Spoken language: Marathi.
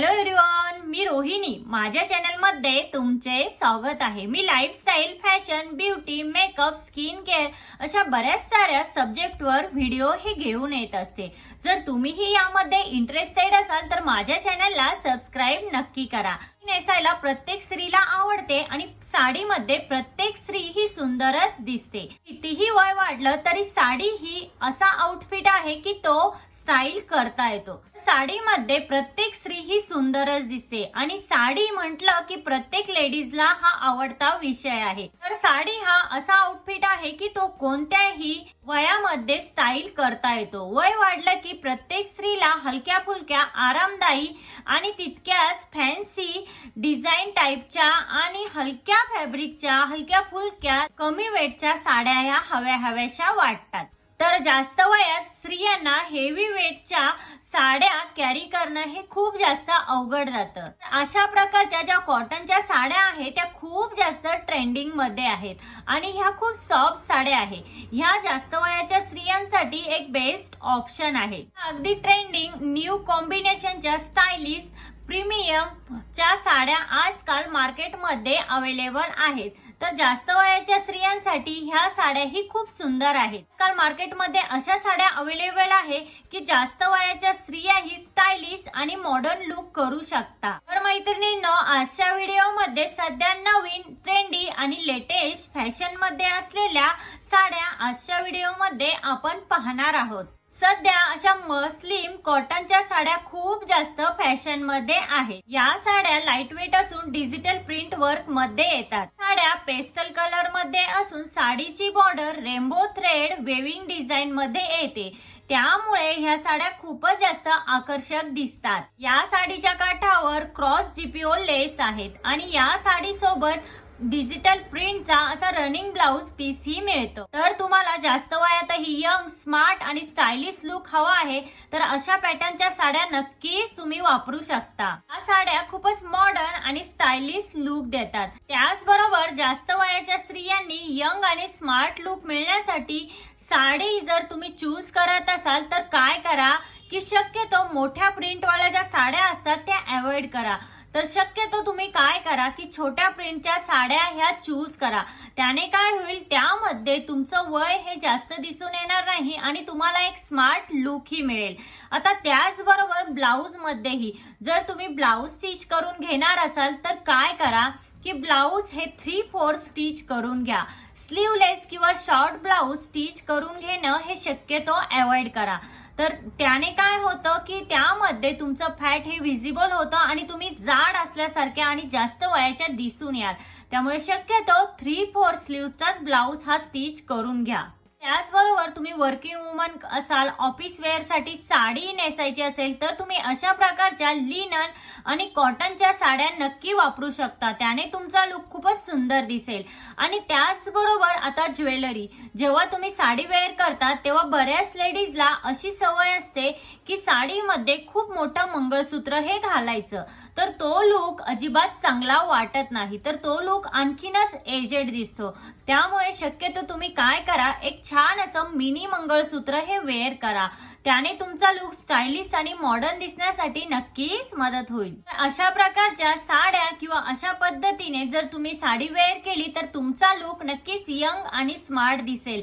हॅलो एव्हरीवन मी रोहिणी. माझ्या चॅनलमध्ये तुमचे स्वागत आहे. मी lifestyle fashion beauty makeup skin care अशा बऱ्याच साऱ्या सब्जेक्टवर व्हिडिओ हे घेऊन येत असते. जर तुम्हीही यामध्ये इंटरेस्टेड असाल तर माझ्या चॅनलला सबस्क्राईब नक्की करा. नेसायला प्रत्येक स्त्रीला आवडते आणि साडीमध्ये प्रत्येक स्त्री ही सुंदरच दिसते. कितीही वय वाढलं तरी साडी ही असा आउटफिट आहे की तो स्टाईल करता येतो. साडीमध्ये प्रत्येक स्त्री ही सुंदरच दिसते आणि साडी म्हटलं की प्रत्येक लेडीजला हा आवडता विषय आहे. तर साडी हा असा आउटफिट आहे की तो कोणत्याही वयामध्ये स्टाईल करता येतो. वय वाढलं की प्रत्येक स्त्रीला हलक्या फुलक्या आरामदायी आणि तितक्याच फॅन्सी डिझाईन टाईपच्या आणि हलक्या फॅब्रिकच्या हलक्या फुलक्या कमी वेटच्या साड्या ह्या हव्या हव्याशा वाटतात. तर जास्त वयात स्त्रियांना हेवी वेटच्या साड्या कॅरी करणं हे खूप जास्त अवघड जातं. अशा प्रकारच्या ज्या कॉटनच्या साड्या आहेत त्या खूप जास्त ट्रेंडिंगमध्ये आहेत. आणि ह्या खूप सॉफ्ट साड्या आहे ह्या जास्त वयाच्या स्त्रियांसाठी एक बेस्ट ऑप्शन आहे. अगदी ट्रेंडिंग न्यू कॉम्बिनेशनच्या स्टायलिश प्रीमियम च्या साड्या आजकाल मार्केटमध्ये अवेलेबल आहेत. तर जास्त वयाच्या स्त्रियांसाठी ह्या साड्या ही खूप सुंदर आहेत. काल मार्केटमध्ये अशा साड्या अवेलेबल आहे की जास्त वयाच्या स्त्रिया ही स्टायलिश आणि मॉडर्न लुक करू शकता. तर मैत्रिणींनो आजच्या व्हिडिओमध्ये सध्या नवीन ट्रेंडी आणि लेटेस्ट फॅशनमध्ये असलेल्या साड्या आजच्या व्हिडिओमध्ये आपण पाहणार आहोत. सध्या अशा मस्लिम कॉटनच्या साड्या खूप जास्त फॅशनमध्ये आहेत या साड्या लाइट वेट असून डिजिटल प्रिंट वर्कमध्ये येतात. साड्या पेस्टल कलरमध्ये असून साडीची border rainbow thread weaving design मध्ये येते. त्यामुळे ह्या साड्या खूपच जास्त आकर्षक दिसतात. या साडीच्या काठावर क्रॉस जीपीओ लेस आहेत आणि या साडी सोबत डिजिटल प्रिंटचा असा रनिंग ब्लाउज पीस ही मिळतो. तर तुम्हाला जास्त वयातही यंग स्मार्ट आणि स्टायलिश लुक हवा आहे तर अशा पॅटर्नच्या साड्या नक्कीच तुम्ही वापरू शकता. या साड्या खूपच मॉडर्न आणि स्टायलिश लुक देतात. त्याचबरोबर जास्त वयाच्या स्त्रियांनी यंग आणि स्मार्ट लुक मिळण्यासाठी साडी जर तुम्ही चूज करत असाल तर काय करा की शक्यतो मोठ्या प्रिंटवाल्या ज्या साड्या असतात त्या अवॉइड करा. तर शक्यतो तुम्ही काय करा की छोट्या प्रिंटच्या साड्या ह्या चूज करा. त्याने काय होईल त्यामध्ये तुमचं वय हे जास्त दिसून येणार नाही आणि तुम्हाला एक स्मार्ट लुक ही मिळेल. आता त्याचबरोबर ब्लाऊज मध्येही जर तुम्ही ब्लाऊज स्टिच करून घेणार असाल तर काय करा की ब्लाऊज हे थ्री फोर स्टिच करून घ्या. स्लीवलेस किंवा शॉर्ट ब्लाऊज स्टिच करून घेणं हे शक्यतो अवॉइड करा. तर त्याने काय होतं की त्या मध्ये तुमचं फॅट हे व्हिजिबल होतं आणि तुम्ही जाड असल्यासारख्या आणि जास्त वयाच्या दिसून याल. त्यामुळे शक्यतो थ्री फोर स्लीवचाच ब्लाऊज हा स्टिच करून घ्या. त्याचबरोबर तुम्ही वर्किंग वुमन असाल ऑफिस वेअरसाठी साडी नेसायची असेल तर तुम्ही अशा प्रकारच्या लिनन आणि कॉटनच्या साड्या नक्की वापरू शकता. त्याने तुमचा लुक खूपच सुंदर दिसेल. आणि त्याचबरोबर आता ज्वेलरी. जेव्हा तुम्ही साडी वेअर करता तेव्हा बऱ्याच लेडीजला अशी सवय असते की साडीमध्ये खूप मोठं मंगळसूत्र हे घालायचं. तर तो लुक अजिबात चांगला वाटत नाही. तर तो लुक आणखीनच एजेड दिसतो. त्यामुळे शक्यतो तुम्ही काय करा एक छान असं मिनी मंगळसूत्र हे वेअर करा. त्याने तुमचा लुक स्टायलिश आणि मॉडर्न दिसण्यासाठी नक्कीच मदत होईल. अशा प्रकारच्या साड्या किंवा अशा पद्धतीने जर तुम्ही साडी वेअर केली तर तुमचा लुक नक्कीच यंग आणि स्मार्ट दिसेल.